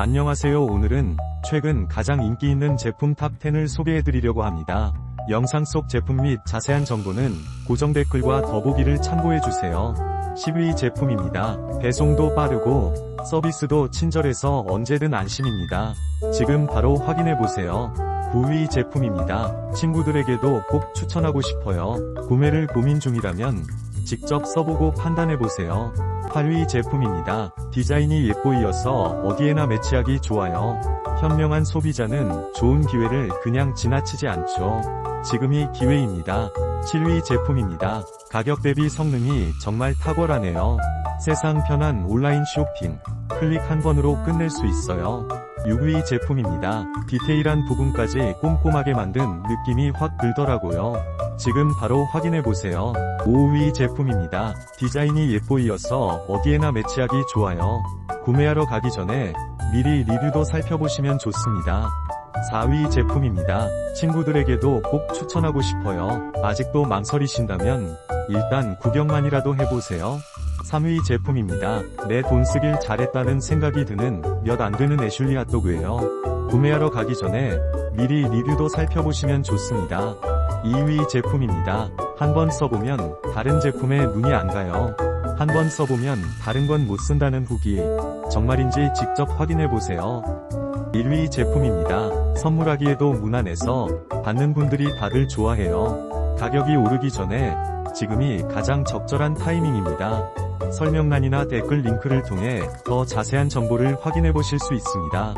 안녕하세요 오늘은 최근 가장 인기 있는 제품 탑10을 소개해드리려고 합니다. 영상 속 제품 및 자세한 정보는 고정 댓글과 더보기를 참고해주세요. 10위 제품입니다. 배송도 빠르고 서비스도 친절해서 언제든 안심입니다. 지금 바로 확인해보세요. 9위 제품입니다. 친구들에게도 꼭 추천하고 싶어요. 구매를 고민 중이라면 직접 써보고 판단해보세요. 8위 제품입니다. 디자인이 예뻐이어서 어디에나 매치하기 좋아요. 현명한 소비자는 좋은 기회를 그냥 지나치지 않죠. 지금이 기회입니다. 7위 제품입니다. 가격 대비 성능이 정말 탁월하네요. 세상 편한 온라인 쇼핑. 클릭 한 번으로 끝낼 수 있어요. 6위 제품입니다. 디테일한 부분까지 꼼꼼하게 만든 느낌이 확 들더라고요. 지금 바로 확인해보세요. 5위 제품입니다. 디자인이 예뻐이어서 어디에나 매치하기 좋아요. 구매하러 가기 전에 미리 리뷰도 살펴보시면 좋습니다. 4위 제품입니다. 친구들에게도 꼭 추천하고 싶어요. 아직도 망설이신다면 일단 구경만이라도 해보세요. 3위 제품입니다. 내 돈 쓰길 잘했다는 생각이 드는 몇 안 되는 애슐리 핫도그예요. 구매하러 가기 전에 미리 리뷰도 살펴보시면 좋습니다. 2위 제품입니다. 한번 써보면 다른 제품에 눈이 안 가요. 한번 써보면 다른 건 못 쓴다는 후기. 정말인지 직접 확인해보세요. 1위 제품입니다. 선물하기에도 무난해서 받는 분들이 다들 좋아해요. 가격이 오르기 전에 지금이 가장 적절한 타이밍입니다. 설명란이나 댓글 링크를 통해 더 자세한 정보를 확인해 보실 수 있습니다.